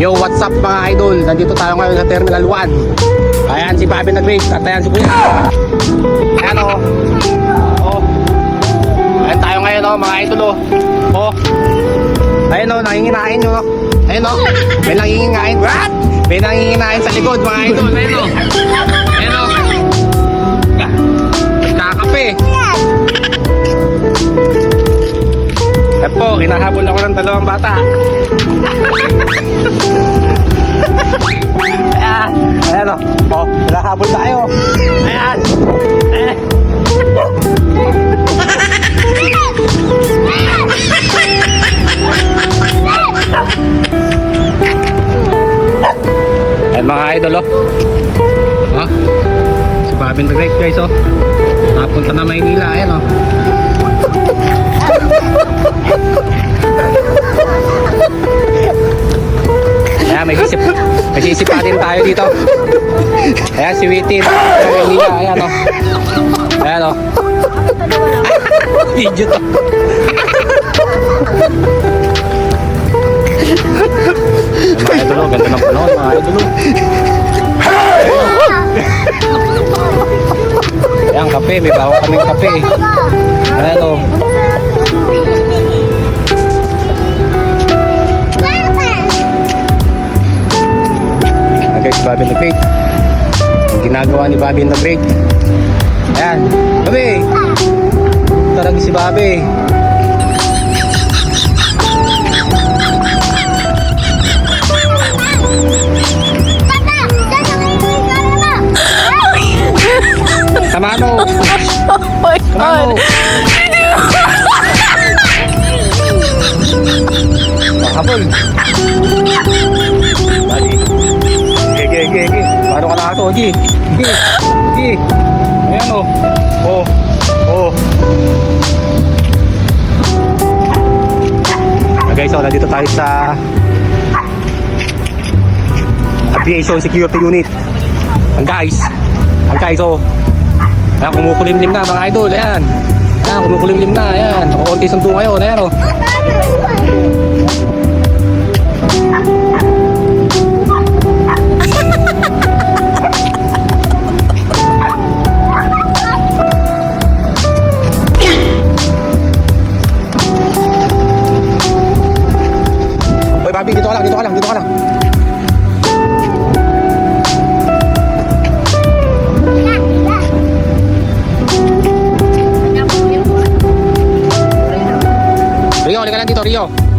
Yo, what's up mga idol? Nandito tayo ngayon sa Terminal 1. Ayan si Bobby nag-race at ayan si Kuya. Ayan o. Oh. Ayan tayo ngayon o mga idol o. Oh. Ayan o, nanginginain nyo. Ayan o. May nanginginain. What? May nanginginain sa likod mga idol. Ayan o. Ayan Ayan po, hinahabol ako ng dalawang bata. Ayan. Ayan o. Oh, hinahabol tayo. Ayan. Ayan. Ayan mga idol oh. Oh. Si Babin the Great guys oh. Napunta na Maynila. Ayan oh. Ayan, may isip. May isip pa din tayo dito. Ayan, si Witty. Sa Maynila. Ayan oh. Ayan oh. Video to. mga idol oh. Ganda ng panahon mga idol oh. Ayan, kape. May bawa kaming kape. Ayan oh. Bobby the Great. Ang ginagawa ni Bobby the Great. Ayan. Bobby! Talaga si Bobby. Sama mo! Oh my Sama mo! Mahabol! Bali. Ge, ge, ge, ge. Paano ka nakato, Gi? Gi! Gi! Ayan o. Oh. Oh. Ah, guys, oh, nandito tayo sa Aviation Security Unit. Ang guys, ang guys, oh. Ayan, kumukulimlim na mga idol. Ayan. Ayan, kumukulimlim na. Ayan. Nakakunti sundo ngayon. Ayan, oh. Bobby, dito ka lang, dito ka lang, dito ka lang. Rio, halika lang dito, Rio.